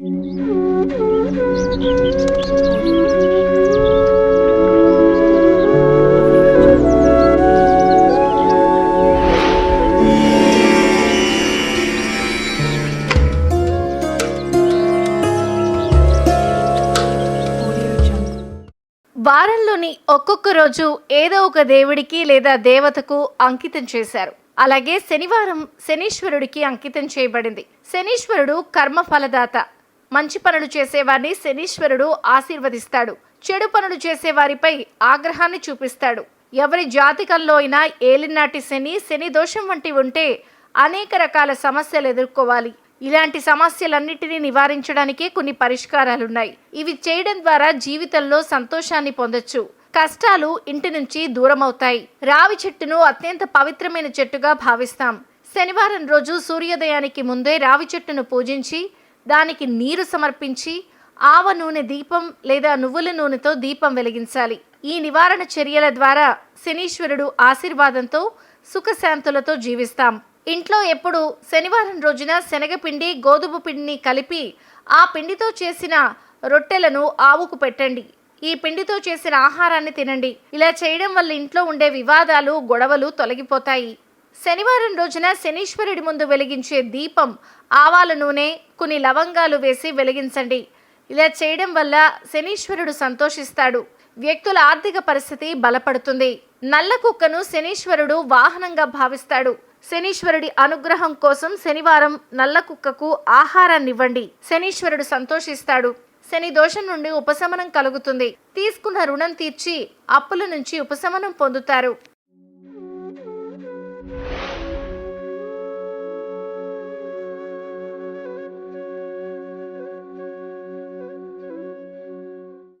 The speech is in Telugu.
వారంలోని ఒక్కొక్క రోజు ఏదో ఒక దేవుడికి లేదా దేవతకు అంకితం చేశారు. అలాగే శనివారం శనీశ్వరుడికి అంకితం చేయబడింది. శనీశ్వరుడు కర్మ ఫలదాత మంచి పనులు చేసేవారిని శనీశ్వరుడు ఆశీర్వదిస్తాడు. చెడు పనులు చేసేవారిపై ఆగ్రహాన్ని చూపిస్తాడు. ఎవరి జాతకంలో అయినా ఏలినాటి శని శని దోషం వంటి ఉంటే అనేక రకాల సమస్యలు ఎదుర్కోవాలి. ఇలాంటి సమస్యలన్నిటినీ నివారించడానికే కొన్ని పరిష్కారాలున్నాయి. ఇవి చేయడం ద్వారా జీవితంలో సంతోషాన్ని పొందొచ్చు. కష్టాలు ఇంటి నుంచి దూరమవుతాయి. రావి చెట్టును అత్యంత పవిత్రమైన చెట్టుగా భావిస్తాం. శనివారం రోజు సూర్యోదయానికి ముందే రావి చెట్టును పూజించి దానికి నీరు సమర్పించి ఆవ నూనె దీపం లేదా నువ్వుల నూనెతో దీపం వెలిగించాలి. ఈ నివారణ చర్యల ద్వారా శనీశ్వరుడు ఆశీర్వాదంతో సుఖశాంతులతో జీవిస్తాం. ఇంట్లో ఎప్పుడు శనివారం రోజున శనగపిండి గోధుమ పిండిని కలిపి ఆ పిండితో చేసిన రొట్టెలను ఆవుకు పెట్టండి. ఈ పిండితో చేసిన ఆహారాన్ని తినండి. ఇలా చేయడం వల్ల ఇంట్లో ఉండే వివాదాలు గొడవలు తొలగిపోతాయి. శనివారం రోజున శనీశ్వరుడి ముందు వెలిగించే దీపం ఆవాల నూనె కొన్ని లవంగాలు వేసి వెలిగించండి. ఇలా చేయడం వల్ల శనీశ్వరుడు సంతోషిస్తాడు. వ్యక్తుల ఆర్థిక పరిస్థితి బలపడుతుంది. నల్ల కుక్కను శనీశ్వరుడు వాహనంగా భావిస్తాడు. శనీశ్వరుడి అనుగ్రహం కోసం శనివారం నల్ల కుక్కకు ఆహారాన్నివ్వండి. శనీశ్వరుడు సంతోషిస్తాడు. శని దోషం నుండి ఉపశమనం కలుగుతుంది. తీసుకున్న రుణం తీర్చి అప్పుల నుంచి ఉపశమనం పొందుతారు.